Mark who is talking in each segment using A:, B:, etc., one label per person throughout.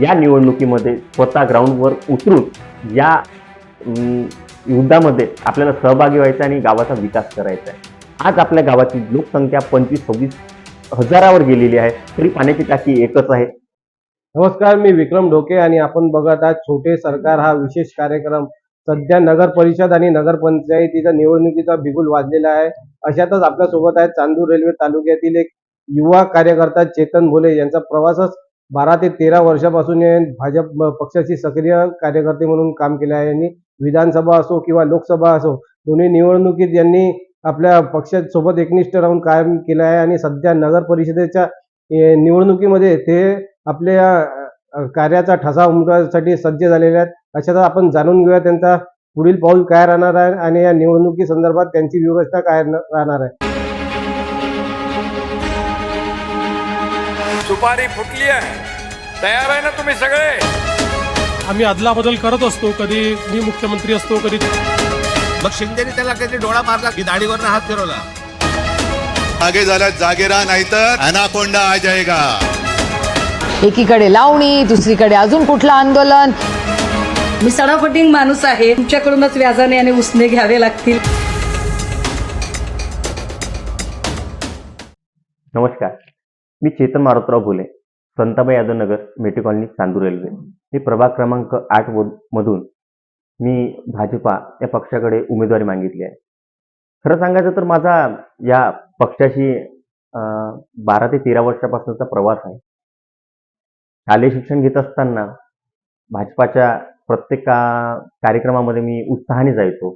A: या निवडणुकीमध्ये स्वतः ग्राउंडवर उतरून या युद्धामध्ये आपल्याला सहभागी व्हायचं आणि गावाचा विकास करायचा आहे. आज आपल्या गावाची लोकसंख्या पंचवीस सव्वीस हजारावर गेलेली आहे तरी पाण्याची टाकी एकच आहे.
B: नमस्कार मी विक्रम ढोके आणि आपण बघत आहात छोटे सरकार हा विशेष कार्यक्रम. सध्या नगर परिषद आणि नगरपंचायतीच्या निवडणुकीचा बिगुल वाजलेला आहे. अशातच आपल्यासोबत आहे चांदूर रेल्वे तालुक्यातील एक युवा कार्यकर्ता चेतन भोले यांचा प्रवासच बारा ते तेरा वर्षापासून भाजप पक्षाची सक्रिय कार्यकर्ते म्हणून काम केले आहे. यांनी विधानसभा असो किंवा लोकसभा असो दोन्ही निवडणुकीत यांनी आपल्या पक्षासोबत एकनिष्ठ राहून काम केलं आहे आणि सध्या नगर परिषदेच्या निवडणुकीमध्ये ते आपल्या कार्याचा ठसा उमटवण्यासाठी सज्ज झालेले आहेत. अशातच आपण जाणून घेऊया त्यांचा पुढील पाऊल काय राहणार आहे आणि या निवडणुकी संदर्भात त्यांची व्यवस्था काय राहणार आहे.
C: सुपारी फुटली आहे. तयार आहे ना तुम्ही सगळे?
D: आम्ही अदलाबदल करत असतो कधी मी मुख्यमंत्री असतो कधी
E: मग शिंदेने त्याला काहीतरी डोळा मारला की दाढीवरनं हात फिरवला?
F: आगे झाला जागे राहा नाहीतर अनाकोंडा आ जाएगा
G: एकीकडे लावणी दुसरीकडे अजून कुठलं आंदोलन?
H: मी सडाफटिंग माणूस आहे. तुमच्याकडूनच व्याजाने आणि उसने घ्यावे लागतील.
A: नमस्कार. मी चेतन मारुतराव भोले संताबाई यादव नगर मेटी कॉलनी चांदूर रेल्वे. मी प्रभाग क्रमांक आठ मध- मधून मी भाजपा या पक्षाकडे उमेदवारी मागितली आहे. खरं सांगायचं तर माझा या पक्षाशी बारा ते तेरा वर्षापासूनचा प्रवास आहे. शालेय शिक्षण घेत असताना भाजपाच्या प्रत्येक का- कार्यक्रमामध्ये मी उत्साहाने जायचो.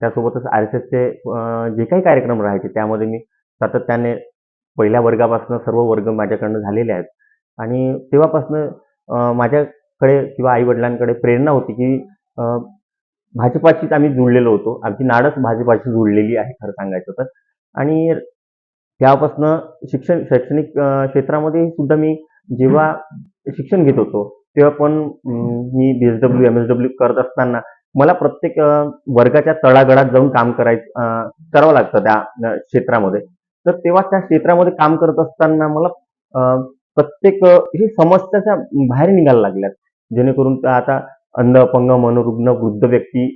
A: त्यासोबतच आर एस एसचे जे काही कार्यक्रम राहायचे त्यामध्ये मी सातत्याने पहिल्या वर्गापासून सर्व वर्ग माझ्याकडनं झालेले आहेत. आणि तेव्हापासून माझ्याकडे किंवा आई वडिलांकडे प्रेरणा होती की भाजपाशीच आम्ही जुळलेलो होतो. आमची नाडच भाजपाशी जुळलेली आहे खरं सांगायचं तर. आणि तेव्हापासनं शिक्षण शैक्षणिक क्षेत्रामध्ये सुद्धा मी जेव्हा शिक्षण घेत होतो तेव्हा पण मी B S W M S W करत असताना मला प्रत्येक वर्गाच्या तळागळात जाऊन काम करायचं करावं लागतं त्या क्षेत्रामध्ये. तर तेव्हा त्या क्षेत्रामध्ये काम करत असताना मला प्रत्येक ही समस्याच्या बाहेर निघायला लागल्यात. जेणेकरून त्या आता अंध अपंग मनोरुग्ण वृद्ध व्यक्ती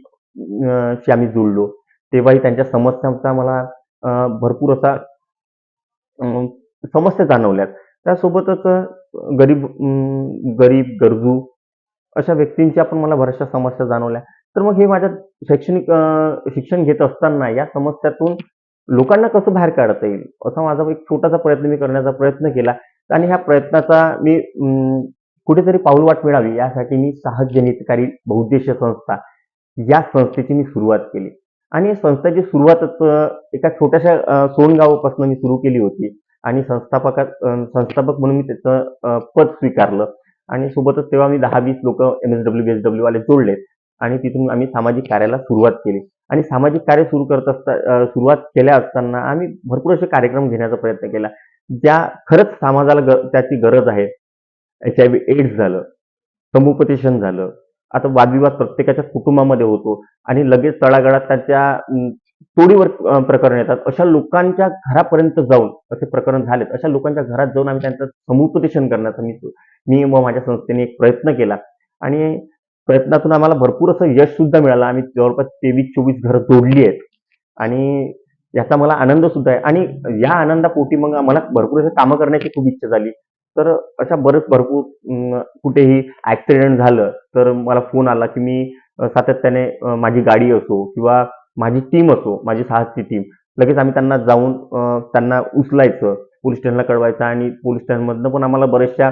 A: शी आम्ही जुळलो. तेव्हाही त्यांच्या समस्यांचा मला भरपूर असा समस्या जाणवल्यात. त्यासोबतच गरीब गरीब गरजू अशा व्यक्तींच्या पण मला बऱ्याचशा समस्या जाणवल्या. तर मग हे माझ्या शैक्षणिक शिक्षण घेत असताना या समस्यातून लोकांना कसं बाहेर काढता येईल? असा माझा एक छोटासा प्रयत्न मी करण्याचा प्रयत्न केला. आणि ह्या प्रयत्नाचा मी कुठेतरी पाऊलवाट मिळावी यासाठी मी साहस जनितकारी संस्था या संस्थेची मी सुरुवात केली. आणि या संस्थेची सुरुवातच एका छोट्याशा सोनगावापासून मी सुरू केली होती. आणि संस्थापकात संस्थापक म्हणून मी त्याचं पद स्वीकारलं. आणि सोबतच तेव्हा मी दहा वीस लोक M S W B S W वाले जोडले आणि तिथून आम्ही सामाजिक कार्याला सुरुवात केली. आणि सामाजिक कार्य सुरू करत असता सुरुवात केल्या असताना आम्ही भरपूर असे कार्यक्रम घेण्याचा प्रयत्न केला. ज्या खरंच समाजाला ग त्याची गरज आहे. एच आय व्ही एड्स झालं समुपदेशन झालं आता वादविवाद प्रत्येकाच्या कुटुंबामध्ये होतो. आणि लगेच तळागाळात त्याच्या तोडीवर प्रकरण येतात. अशा लोकांच्या घरापर्यंत जाऊन असे प्रकरण झालेत. अशा लोकांच्या घरात जाऊन आम्ही त्यांचं समुपदेशन करण्याचा मी मी व माझ्या संस्थेने एक प्रयत्न केला. आणि प्रयत्नातून आम्हाला भरपूर असं यश सुद्धा मिळालं. आम्ही जवळपास तेवीस चोवीस घरं जोडली आहेत. आणि याचा मला आनंद सुद्धा आहे. आणि या आनंदापोटी मग मला भरपूर असं कामं करण्याची खूप इच्छा झाली. तर अशा बरेच भरपूर कुठेही ऍक्सिडेंट झालं तर मला फोन आला की मी सातत्याने माझी गाडी असो किंवा माझी टीम असो माझी साहसची टीम लगेच आम्ही त्यांना जाऊन त्यांना उचलायचं पोलीस स्टेशनला कळवायचं आणि पोलीस स्टेशनमधनं पण आम्हाला बऱ्याचशा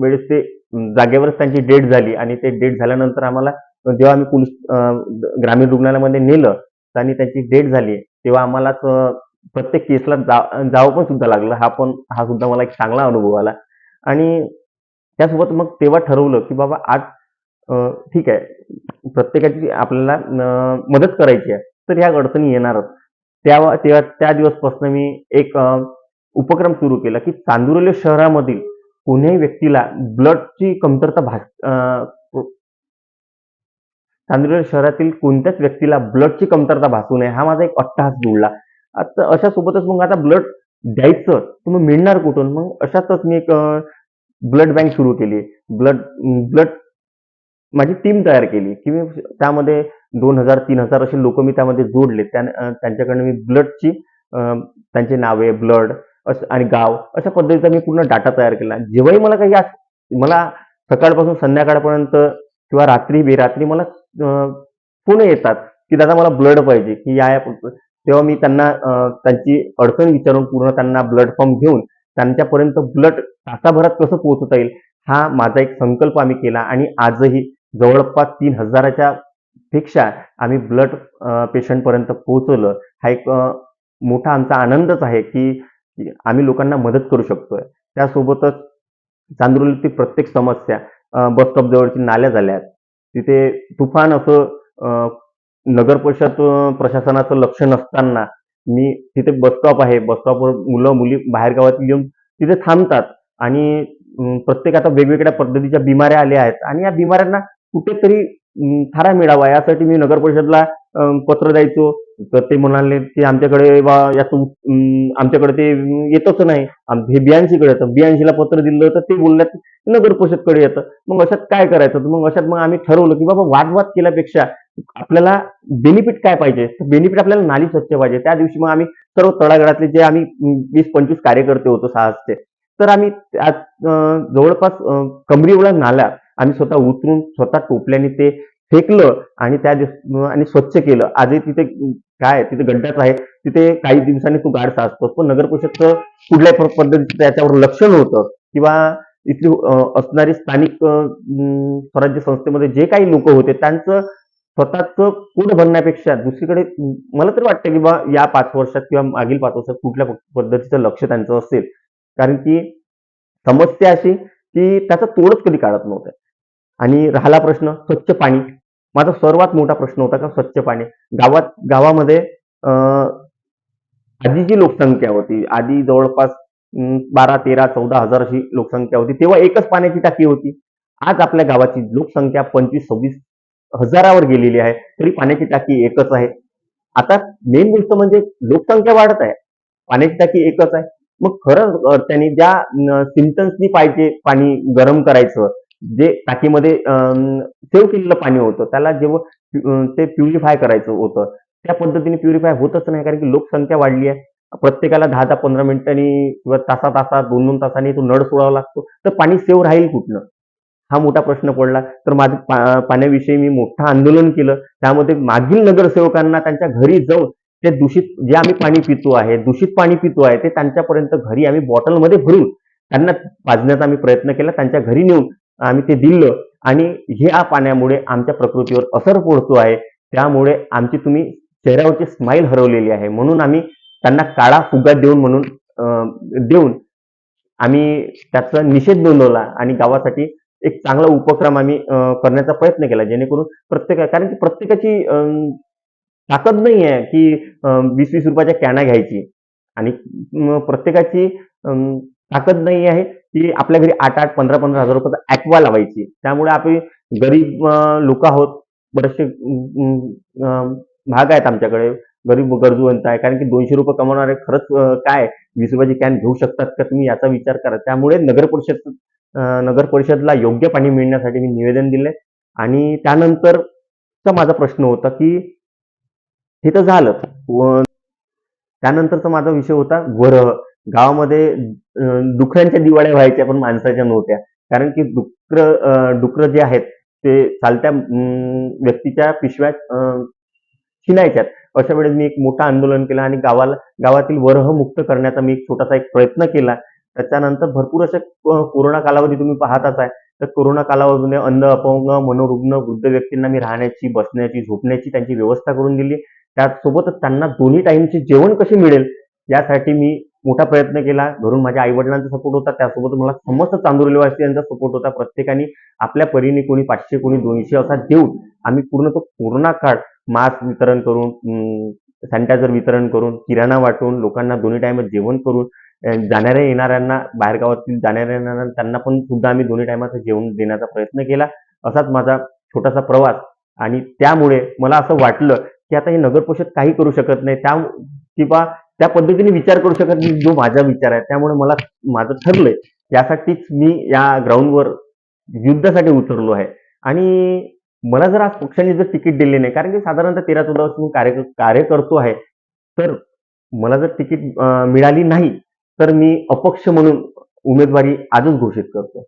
A: वेळेस ते जागेवरच त्यांची डेट झाली आणि ते डेट झाल्यानंतर आम्हाला जेव्हा आम्ही पोलीस ग्रामीण रुग्णालयामध्ये नेलं आणि त्यांची डेट झाली तेव्हा आम्हाला प्रत्येक केसला जा जावं पण सुद्धा लागलं. हा पण हा सुद्धा मला एक चांगला अनुभव आला. आणि त्यासोबत मग तेव्हा ठरवलं की बाबा आज ठीक आहे प्रत्येकाची आपल्याला मदत करायची आहे तर ह्या अडचणी येणारच. त्या तेव्हा त्या दिवसपासून मी एक उपक्रम सुरू केला की चांदुरले शहरामधील कोण्याही व्यक्तीला ब्लडची कमतरता भास अं, शहरातील कोणत्याच व्यक्तीला ब्लडची कमतरता भासू नये हा माझा एक अट्टहास जुळला. आता अशा सोबतच मग आता ब्लड द्यायचं तर मग मिळणार कुठून? मग अशातच मी एक ब्लड बँक सुरू केली. ब्लड ब्लड माझी टीम तयार केली की मी त्यामध्ये दोन हजार तीन हजार असे लोक मी त्यामध्ये जोडले. त्यांच्याकडनं मी ब्लडची त्यांचे नावे ब्लड असं आणि गाव अशा पद्धतीचा मी पूर्ण डाटा तयार केला. जेव्हाही मला काही अस- मला सकाळपासून संध्याकाळपर्यंत किंवा रात्री बेरात्री मला फोन येतात की दादा मला ब्लड पाहिजे की या या तेव्हा मी त्यांना त्यांची अडचण विचारून पूर्ण त्यांना ब्लड फॉर्म घेऊन त्यांच्यापर्यंत ब्लड तासाभरात कसं पोहोचवता येईल हा माझा एक संकल्प आम्ही केला आणि आजही जवळपास तीन हजाराच्या पेक्षा आम्ही ब्लड पेशंटपर्यंत पोहोचवलं. हा एक मोठा आमचा आनंदच आहे की आम्ही लोकांना मदत करू शकतोय. त्यासोबतच चांदुर्लीतील प्रत्येक समस्या बस स्टॉप जवळची नाल्या झाल्या आहेत तिथे तुफान असं नगर परिषद प्रशासनाचं लक्ष नसताना मी तिथे बस स्टॉप आहे. बस स्टॉपवर मुलं मुली बाहेर गावात येऊन तिथे थांबतात. आणि प्रत्येक आता वेगवेगळ्या पद्धतीच्या बिमाऱ्या आल्या आहेत. आणि या बिमाऱ्यांना कुठेतरी थारा मिळावा. यासाठी मी नगर परिषदला पत्र द्यायचो. तर ते म्हणाले की आमच्याकडे बा याचं आमच्याकडे ते येतच नाही. आम- हे बियांशीकडे येतं. बियांशीला पत्र दिलं तर ते बोलल्यात नगर परिषदकडे येतं. मग अशात काय करायचं? तर मग अशात मग आम्ही ठरवलं की बाबा वादवाद केल्यापेक्षा आपल्याला बेनिफिट काय पाहिजे? तर बेनिफिट आपल्याला नाली स्वच्छ पाहिजे. त्या दिवशी मग आम्ही सर्व तळागाळातले जे आम्ही वीस पंचवीस कार्यकर्ते होतो सहाचे तर आम्ही जवळपास अं, कमरी एवढा नाला आम्ही स्वतः उतरून स्वतः टोपल्याने ते फेकलं आणि त्या दिवस आणि स्वच्छ केलं. आजही तिथे काय तिथे गड्ड्याच आहे. तिथे काही दिवसांनी तो गाड असतो पण नगर परिषदचं कुठल्या पद्धतीचं त्याच्यावर लक्ष नव्हतं. किंवा इथली असणारी स्थानिक स्वराज्य संस्थेमध्ये जे काही लोक होते त्यांचं स्वतःचं पोट भरण्यापेक्षा दुसरीकडे मला तरी वाटतं की बा या पाच वर्षात किंवा मागील पाच वर्षात कुठल्या पद्धतीचं लक्ष त्यांचं असेल. कारण की समस्या अशी की त्याचा तोडच कधी काढत नव्हतं. आणि राहिला प्रश्न स्वच्छ पाणी. माझा सर्वात मोठा प्रश्न होता का स्वच्छ पाणी. गावात गावामध्ये अं, आधी जी लोकसंख्या होती. आधी जवळपास बारा तेरा चौदा हजार अशी लोकसंख्या होती. तेव्हा एकच पाण्याची टाकी होती. आज आपल्या गावाची लोकसंख्या पंचवीस सव्वीस हजारावर गेलेली आहे. तरी पाण्याची टाकी एकच आहे. आता मेन गोष्ट म्हणजे लोकसंख्या वाढत आहे. पाण्याची टाकी एकच आहे. मग खरं त्यांनी ज्या सिमटन्सनी पाहिजे पाणी गरम करायचं जे टाकीमध्ये सेव्ह केलेलं पाणी होतं त्याला जेव्हा ते प्युरिफाय करायचं होतं त्या पद्धतीने प्युरिफाय होतच नाही कारण की लोकसंख्या वाढली आहे. प्रत्येकाला दहा दहा पंधरा मिनिटांनी किंवा तासा तासात दोन दोन तासांनी तो नळ सोडावा लागतो. तर पाणी सेव्ह राहील कुठनं? हा मोठा प्रश्न पडला. तर माझं पाण्याविषयी मी मोठं आंदोलन केलं. त्यामध्ये मागील नगरसेवकांना त्यांच्या घरी जाऊन ते दूषित जे आम्ही पाणी पितो आहे दूषित पाणी पितो आहे ते त्यांच्यापर्यंत घरी आम्ही बॉटलमध्ये भरून त्यांना पाजण्याचा आम्ही प्रयत्न केला. त्यांच्या घरी नेऊन आम्ही ते दिलं. आणि ह्या पाण्यामुळे आमच्या प्रकृतीवर असर पडतो आहे. त्यामुळे आमची तुम्ही चेहऱ्यावरची स्माईल हरवलेली आहे. म्हणून आम्ही त्यांना काळा फुगा देऊन म्हणून देऊन आम्ही त्याचा निषेध नोंदवला आणि गावासाठी एक चांगला उपक्रम आम्ही करण्याचा प्रयत्न केला. जेणेकरून प्रत्येक कारण की प्रत्येकाची ताकद नाही आहे की वीस वीस रुपयाच्या कॅना घ्यायची. आणि प्रत्येकाची ताकद नाही आहे. की आपल्या घरी आठ आठ पंधरा पंधरा हजार रुपयाचा ऍक्वा लावायची. त्यामुळे आपण गरीब लोक आहोत. बरेचसे भाग आहेत आमच्याकडे. गरीब गरजूवंत आहे. कारण की दोनशे रुपये कमावणारे खरंच काय वीस रुपयाची कॅन घेऊ शकतात का तुम्ही याचा विचार करा. त्यामुळे नगर परिषद नगर परिषदला योग्य पाणी मिळण्यासाठी मी निवेदन दिले आणि त्यानंतरचा माझा प्रश्न होता की हे तर झालं. त्यानंतरचा माझा विषय होता वरह. गावामध्ये अं, डुकरांच्या दिवाळ्या व्हायच्या पण माणसाच्या नव्हत्या. कारण की डुकर डुकर डुकरं जे आहेत ते चालत्या व्यक्तीच्या पिशव्यात शिनायच्यात. अशा वेळेस मी एक मोठं आंदोलन केलं आणि गावाला गावातील वरह मुक्त करण्याचा मी एक छोटासा एक प्रयत्न केला. त्याच्यानंतर भरपूर असे कोरोना कालावधी तुम्ही पाहताच आहे. तर कोरोना कालावधीमध्ये अंध अपंग मनोरुग्ण वृद्ध व्यक्तींना मी राहण्याची बसण्याची झोपण्याची त्यांची व्यवस्था करून दिली. त्यासोबतच त्यांना दोन्ही टाईमचे जेवण कसे मिळेल यासाठी मी मोठा प्रयत्न केला. घरून माझ्या आई वडिलांचा सपोर्ट होता. त्यासोबत मला समस्त चांदुर्लेवासियांचा सपोर्ट होता. प्रत्येकाने आपल्या परीने कोणी पाचशे कोणी दोनशे असा देऊन आम्ही पूर्ण तो कोरोना काळ मास्क वितरण करून सॅनिटायझर वितरण करून किराणा वाटून लोकांना दोन्ही टायमात जेवण करून जाणाऱ्या येणाऱ्यांना बाहेरगावातील जाणाऱ्या येणाऱ्यांना त्यांना पण सुद्धा आम्ही दोन्ही टायमाचं जेवण देण्याचा प्रयत्न केला. असाच माझा छोटासा प्रवास. आणि त्यामुळे मला असं वाटलं की आता हे नगर परिषद काही करू शकत नाही. त्या किंवा त्या पद्धतीने विचार करू शकत नाही. जो माझा विचार आहे त्यामुळे मला माझं ठरलंय. यासाठीच मी या ग्राउंडवर युद्धासाठी उतरलो आहे. आणि मला जर आज पक्षाने जर तिकीट दिले नाही कारण की साधारणतः तेरा चौदा वर्ष मी कार्य कार्य करतो आहे तर मला जर तिकीट मिळाली नाही तर मी अपक्ष म्हणून उमेदवारी आजच घोषित करतो